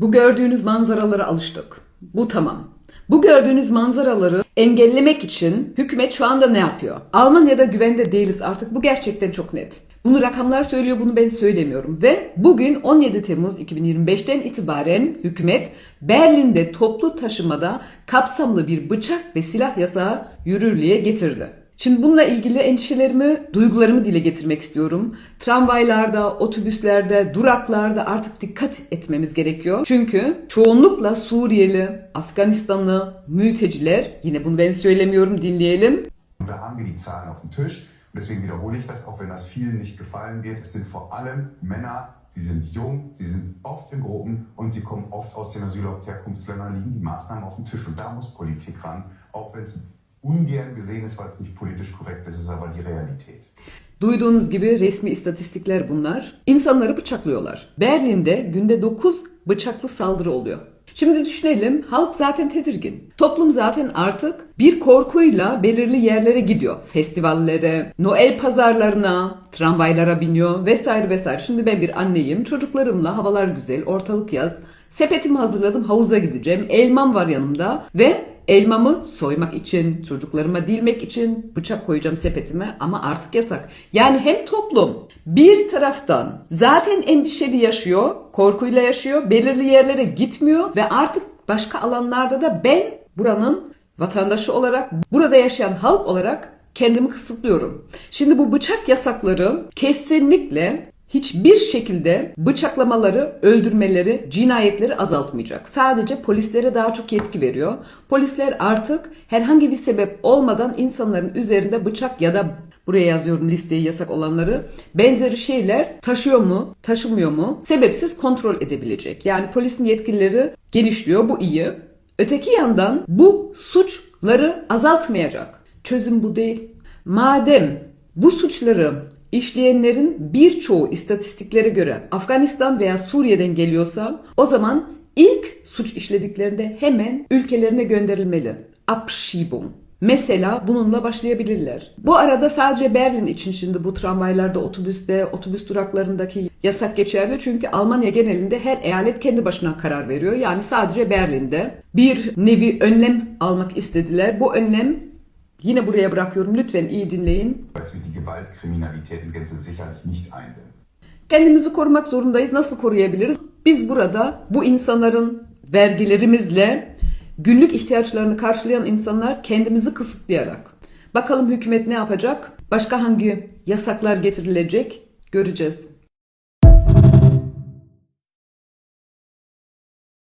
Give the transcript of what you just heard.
Bu gördüğünüz manzaralara alıştık. Bu tamam. Bu gördüğünüz manzaraları engellemek için hükümet şu anda ne yapıyor? Almanya'da güvende değiliz artık. Bu gerçekten çok net. Bunu rakamlar söylüyor, bunu ben söylemiyorum. Ve bugün 17 Temmuz 2025'ten itibaren hükümet Berlin'de toplu taşımada kapsamlı bir bıçak ve silah yasağı yürürlüğe getirdi. Şimdi bununla ilgili endişelerimi, duygularımı dile getirmek istiyorum. Tramvaylarda, otobüslerde, duraklarda artık dikkat etmemiz gerekiyor. Çünkü çoğunlukla Suriyeli, Afganistanlı, mülteciler, yine bunu ben söylemiyorum dinleyelim. Da haben wir die Zahlen auf dem Tisch. Und deswegen wiederhole ich das, auch wenn das vielen nicht gefallen wird. Es sind vor allem Männer, sie sind jung, sie sind oft in Gruppen und sie kommen oft aus den Asylherkunftsländern, liegen die Maßnahmen auf dem Tisch. Und da muss Politik ran, auch wenn es ungern gesehen ist, weil es nicht politisch korrekt ist, ist aber die Realität. Duyduğunuz gibi resmi istatistikler bunlar. İnsanları bıçaklıyorlar. Berlin'de günde 9 bıçaklı saldırı oluyor. Şimdi düşünelim, halk zaten tedirgin. Toplum zaten artık bir korkuyla belirli yerlere gidiyor. Festivallere, Noel pazarlarına, tramvaylara biniyor vesaire vesaire. Şimdi ben bir anneyim. Çocuklarımla havalar güzel, ortalık yaz. Sepetimi hazırladım, havuza gideceğim. Elmam var yanımda ve elmamı soymak için, çocuklarıma dilmek için bıçak koyacağım sepetime ama artık yasak. Yani hem toplum bir taraftan zaten endişeli yaşıyor, korkuyla yaşıyor, belirli yerlere gitmiyor ve artık başka alanlarda da ben buranın vatandaşı olarak, burada yaşayan halk olarak kendimi kısıtlıyorum. Şimdi bu bıçak yasakları kesinlikle hiçbir şekilde bıçaklamaları, öldürmeleri, cinayetleri azaltmayacak. Sadece polislere daha çok yetki veriyor. Polisler artık herhangi bir sebep olmadan insanların üzerinde bıçak ya da buraya yazıyorum listeyi yasak olanları benzeri şeyler taşıyor mu, taşımıyor mu sebepsiz kontrol edebilecek. Yani polisin yetkileri genişliyor. Bu iyi. Öteki yandan bu suçları azaltmayacak. Çözüm bu değil. Madem bu suçları işleyenlerin birçoğu istatistiklere göre Afganistan veya Suriye'den geliyorsa o zaman ilk suç işlediklerinde hemen ülkelerine gönderilmeli. Abschiebung. Mesela bununla başlayabilirler. Bu arada sadece Berlin için şimdi bu tramvaylarda, otobüste, otobüs duraklarındaki yasak geçerli. Çünkü Almanya genelinde her eyalet kendi başına karar veriyor. Yani sadece Berlin'de bir nevi önlem almak istediler. Bu önlem yine buraya bırakıyorum. Lütfen iyi dinleyin. Kendimizi korumak zorundayız. Nasıl koruyabiliriz? Biz burada bu insanların vergilerimizle günlük ihtiyaçlarını karşılayan insanlar kendimizi kısıtlayarak. Bakalım hükümet ne yapacak? Başka hangi yasaklar getirilecek? Göreceğiz.